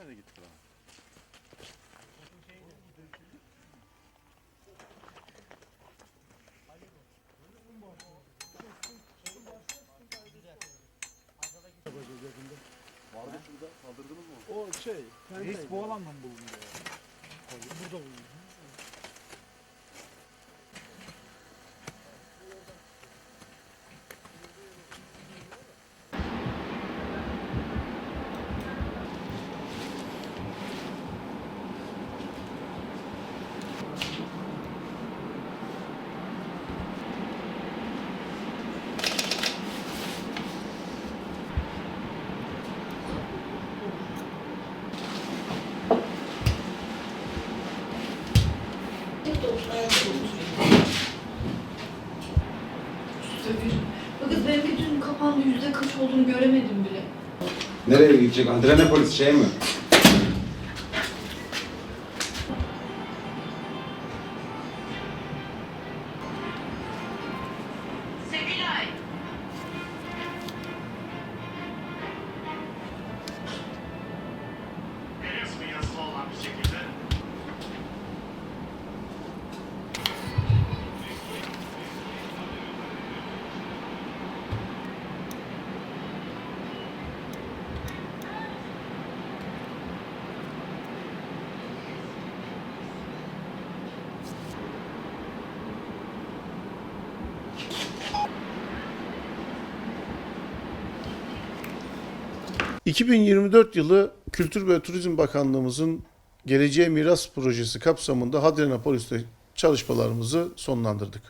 nereye gitti lan? Vardı şurada kaldırdınız mı? O şey. Reis bu alanda mı bulundu ya? Burada bulundu. Bakın benimki dün kapandı yüzde kaç olduğunu göremedim bile. Nereye gidecek? Adrenapolis şey mi? ...2024 yılı Kültür ve Turizm Bakanlığımızın Geleceğe Miras Projesi kapsamında Hadrianapolis'te çalışmalarımızı sonlandırdık.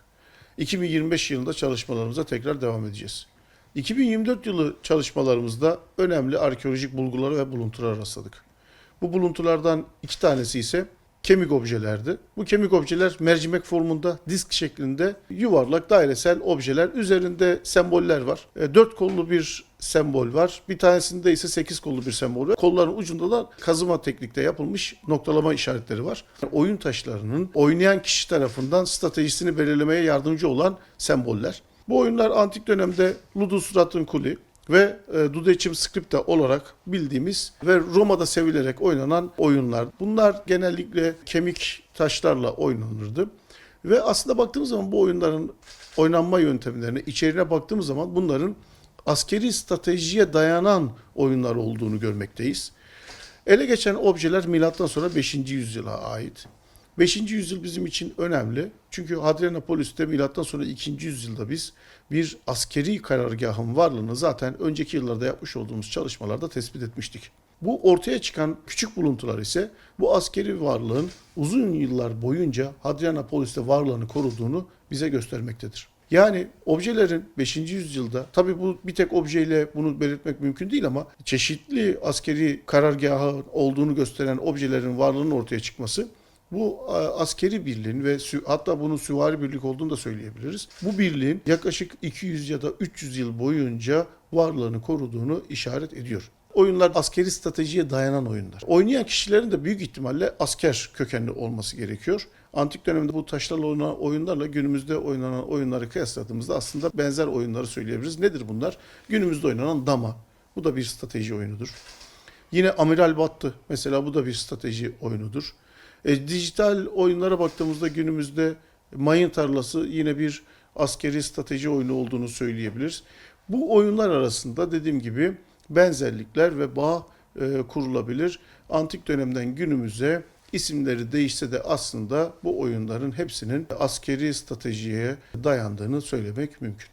2025 yılında çalışmalarımıza tekrar devam edeceğiz. 2024 yılı çalışmalarımızda önemli arkeolojik bulgulara ve buluntulara rastladık. Bu buluntulardan iki tanesi ise kemik objelerdi. Bu kemik objeler mercimek formunda disk şeklinde yuvarlak dairesel objeler. Üzerinde semboller var. E, Dört kollu bir sembol var. Bir tanesinde ise sekiz kollu bir sembol var. Kolların ucunda da kazıma teknikte yapılmış noktalama işaretleri var. Oyun taşlarının oynayan kişi tarafından stratejisini belirlemeye yardımcı olan semboller. Bu oyunlar antik dönemde Ludus Ratunkuli ve e, Dudecim Scripta olarak bildiğimiz ve Roma'da sevilerek oynanan oyunlar. Bunlar genellikle kemik taşlarla oynanırdı. Ve aslında baktığımız zaman bu oyunların oynanma yöntemlerine, içeriğine baktığımız zaman bunların askeri stratejiye dayanan oyunlar olduğunu görmekteyiz. Ele geçen objeler milattan sonra 5. yüzyıla ait. 5. yüzyıl bizim için önemli. Çünkü Hadrianapolis'te milattan sonra 2. yüzyılda biz bir askeri karargahın varlığını zaten önceki yıllarda yapmış olduğumuz çalışmalarda tespit etmiştik. Bu ortaya çıkan küçük buluntular ise bu askeri varlığın uzun yıllar boyunca Hadrianapolis'te varlığını koruduğunu bize göstermektedir. Yani objelerin 5. yüzyılda tabi bu bir tek objeyle bunu belirtmek mümkün değil ama çeşitli askeri karargahı olduğunu gösteren objelerin varlığının ortaya çıkması bu e, askeri birliğin ve hatta bunun süvari birlik olduğunu da söyleyebiliriz. Bu birliğin yaklaşık 200 ya da 300 yıl boyunca varlığını koruduğunu işaret ediyor. Oyunlar askeri stratejiye dayanan oyunlar. Oynayan kişilerin de büyük ihtimalle asker kökenli olması gerekiyor. Antik dönemde bu taşlarla oynanan oyunlarla günümüzde oynanan oyunları kıyasladığımızda aslında benzer oyunları söyleyebiliriz. Nedir bunlar? Günümüzde oynanan dama. Bu da bir strateji oyunudur. Yine Amiral Battı mesela bu da bir strateji oyunudur. E, dijital oyunlara baktığımızda günümüzde mayın tarlası yine bir askeri strateji oyunu olduğunu söyleyebiliriz. Bu oyunlar arasında dediğim gibi benzerlikler ve bağ e, kurulabilir. Antik dönemden günümüze isimleri değişse de aslında bu oyunların hepsinin askeri stratejiye dayandığını söylemek mümkün.